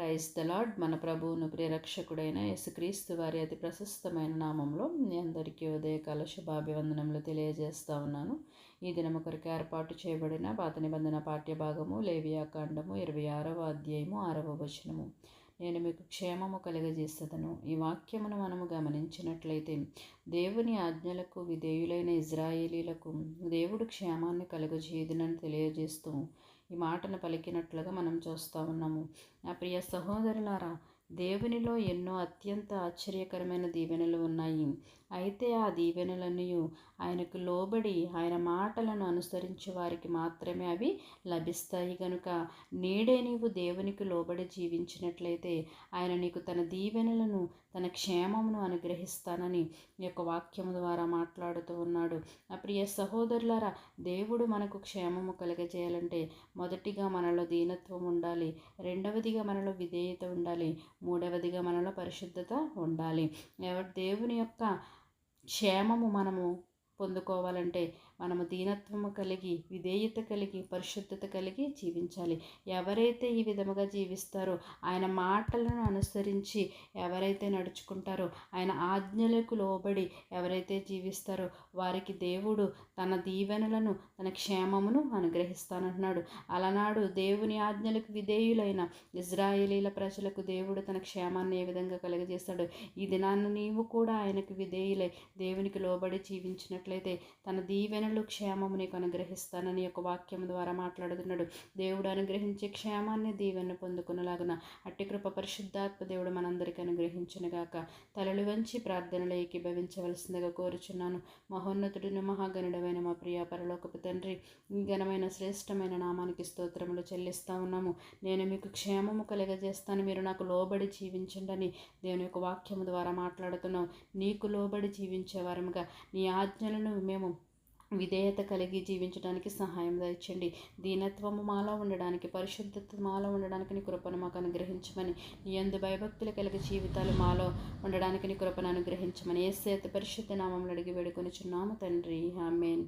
Praise the lord మన ప్రభువును ప్రియరక్షకుడైన యేసుక్రీస్తు వారి అతి ప్రశస్తమైన నామంలో మీ అందరికీ ఉదయకాల శుభాభివందనములు తెలియజేస్తా ఉన్నాను. ఈ దినము కొరకు ఏర్పాటు చేయబడిన పాత నిబంధన పాఠ్య భాగము ఇరవై ఆరవ అధ్యాయము ఆరవ వచనము. నేను మీకు క్షేమము కలుగజేసేదను. ఈ వాక్యమును మనము గమనించినట్లయితే దేవుని ఆజ్ఞలకు విధేయులైన ఇజ్రాయేలీలకు దేవుడు క్షేమాన్ని కలుగజేయుదునని తెలియజేస్తూ ఈ మాటను పలికినట్లుగా మనం చూస్తూ ఉన్నాము. నా ప్రియ సహోదరులారా దేవునిలో ఎన్నో అత్యంత ఆశ్చర్యకరమైన దీవెనలు ఉన్నాయి. అయితే ఆ దీవెనలన్నీ ఆయనకు లోబడి ఆయన మాటలను అనుసరించే వారికి మాత్రమే అవి లభిస్తాయి కనుక నేడే నీవు దేవునికి లోబడి జీవించినట్లయితే ఆయన నీకు తన దీవెనలను తన క్షేమమును అనుగ్రహిస్తానని ఈ యొక్క వాక్యము ద్వారా మాట్లాడుతూ ఉన్నాడు. ఆ ప్రియ సహోదరులారా దేవుడు మనకు క్షేమము కలగజేయాలంటే మొదటిగా మనలో దీనత్వం ఉండాలి రెండవదిగా మనలో విధేయత ఉండాలి మూడవదిగా మనలో పరిశుద్ధత ఉండాలి. దేవుని యొక్క క్షేమము మనము పొందుకోవాలంటే మనము దీనత్వము కలిగి విధేయత కలిగి పరిశుద్ధత కలిగి జీవించాలి. ఎవరైతే ఈ విధముగా జీవిస్తారో ఆయన మాటలను అనుసరించి ఎవరైతే నడుచుకుంటారో ఆయన ఆజ్ఞలకు లోబడి ఎవరైతే జీవిస్తారో వారికి దేవుడు తన దీవెనలను తన క్షేమమును అనుగ్రహిస్తానంటున్నాడు. అలనాడు దేవుని ఆజ్ఞలకు విధేయులైన ఇజ్రాయేలీల ప్రజలకు దేవుడు తన క్షేమాన్ని ఏ విధంగా కలుగజేస్తాడు ఈ దినాన్ని నీవు కూడా ఆయనకు విధేయులై దేవునికి లోబడి చేసినట్లయితే తన దీవెనలు క్షేమము నీకు అనుగ్రహిస్తానని ఒక వాక్యం ద్వారా మాట్లాడుతున్నాడు. దేవుడు అనుగ్రహించే క్షేమాన్ని దీవెన పొందుకునేలాగున అట్టి కృప పరిశుద్ధాత్మ దేవుడు మనందరికీ అనుగ్రహించినగాక. తలలు వంచి ప్రార్థనలు ఏకీభవించవలసిందిగా కోరుచున్నాను. మహోన్నతుడిని మహాగణుడమైన మా ప్రియ పరలోకపు తండ్రి ఘనమైన శ్రేష్టమైన నామానికి స్తోత్రములు చెల్లిస్తా ఉన్నాము. నేను మీకు క్షేమము కలగజేస్తాను. మీరు నాకు లోబడి జీవించండి దేవుని యొక్క వాక్యము ద్వారా మాట్లాడుతున్నాం నీకు లోబడి జీవించే వారముగా నీ ఆజ్ఞలను మేము విధేయత కలిగి జీవించడానికి సహాయం దయచండి. దీనత్వము మాలో ఉండడానికి పరిశుద్ధత మాలో ఉండడానికి నీ కృపను మాకు అనుగ్రహించమని నీ భయభక్తులు కలిగి జీవితాలు మాలో ఉండడానికి నీ కృపను అనుగ్రహించమని ఏ సేత పరిశుద్ధ నామంలో అడిగి వేడుకొని చున్నాము తండ్రి. ఆమెన్.